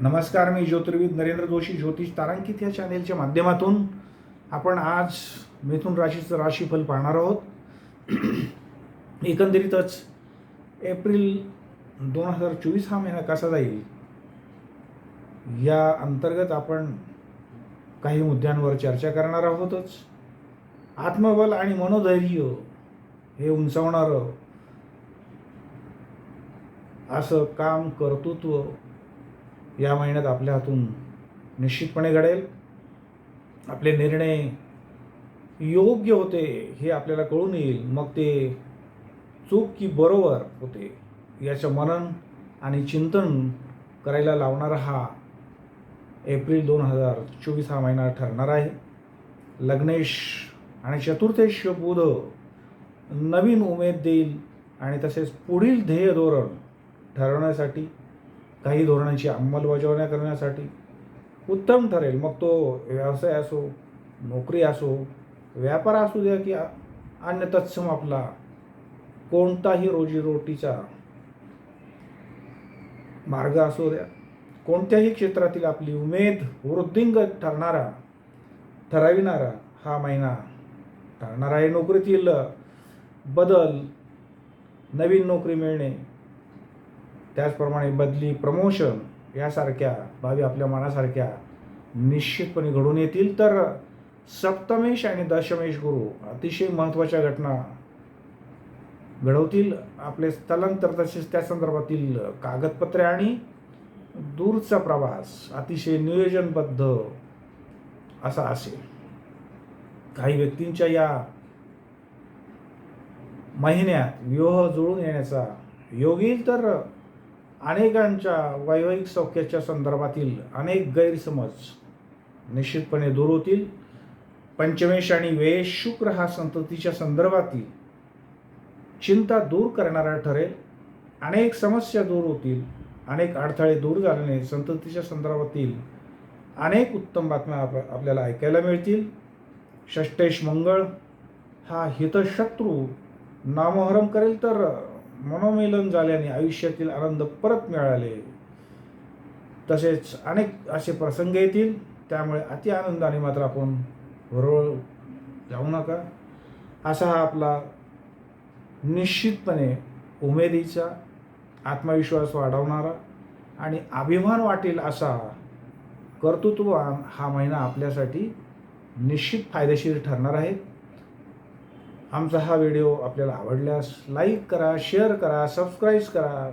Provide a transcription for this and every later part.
नमस्कार मी ज्योतिर्विद नरेंद्र जोशी ज्योतिष तारांकित या चॅनेलच्या माध्यमातून आपण आज मिथून राशीचं राशीफल पाहणार आहोत. एकंदरीतच एप्रिल दोन हजार चोवीस हा महिना कसा जाईल या अंतर्गत आपण काही मुद्द्यांवर चर्चा करणार आहोतच. आत्मबल आणि मनोधैर्य हे उंचावणारं असं काम कर्तृत्व या महिन्यात आपल्या हातून निश्चितपणे घडेल. आपले निर्णय योग्य होते हे आपल्याला कळून येईल. मग ते चूक की बरोबर होते याचं मनन आणि चिंतन करायला लावणारा हा एप्रिल दोन हजार चोवीस हा महिना ठरणार आहे. लग्नेश आणि चतुर्थेश बुध नवीन उमेद देईल आणि तसेच पुढील ध्येय धोरण ठरवण्यासाठी काही धोरणांची अंमलबजावणी करण्यासाठी उत्तम ठरेल. मग तो व्यवसाय असो नोकरी असो व्यापार असू द्या की अन्य तत्सम आपला कोणताही रोजीरोटीचा मार्ग असू द्या. कोणत्याही क्षेत्रातील आपली उमेद वृद्धिंगत ठरणारा ठरविणारा हा महिना ठरणार आहे. नोकरीतील बदल नवीन नोकरी मिळणे त्याचप्रमाणे बदली प्रमोशन यासारख्या बाबी आपल्या मनासारख्या निश्चितपणे घडून येतील. तर सप्तमेश आणि दशमेश गुरु अतिशय महत्त्वाच्या घटना घडवतील. आपले स्थलांतर तसेच त्या संदर्भातील कागदपत्रे आणि दूरचा प्रवास अतिशय नियोजनबद्ध असा असेल. काही व्यक्तींच्या या महिन्यात विवाह जुळून येण्याचा योग येईल. तर अनेकांच्या वैवाहिक सौख्याच्या संदर्भातील अनेक गैरसमज निश्चितपणे दूर होतील. पंचमेश आणि वेश शुक्र हा संततीच्या संदर्भातील चिंता दूर करणारा ठरेल. अनेक समस्या दूर होतील. अनेक अडथळे दूर झाल्याने संततीच्या संदर्भातील अनेक उत्तम बातम्या आप आपल्याला ऐकायला मिळतील. षष्टेश मंगळ हा हितशत्रू नामोहरम करेल तर मनोमिलन झाल्याने आयुष्यातील आनंद परत मिळाले. तसेच अनेक असे प्रसंग येतील त्यामुळे अति आनंदाने मात्र आपण हरवळ जाऊ नका. असा हा आपला निश्चितपणे उमेदीचा आत्मविश्वास वाढवणारा आणि अभिमान वाटेल असा कर्तृत्ववान हा महिना आपल्यासाठी निश्चित फायदेशीर ठरणार आहे. आमचा हा व्हिडिओ आपल्याला आवडल्यास लाईक करा शेअर करा सबस्क्राईब करा.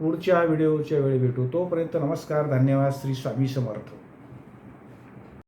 पुढच्या व्हिडिओच्या वेळी भेटू. तोपर्यंत नमस्कार धन्यवाद. श्री स्वामी समर्थ.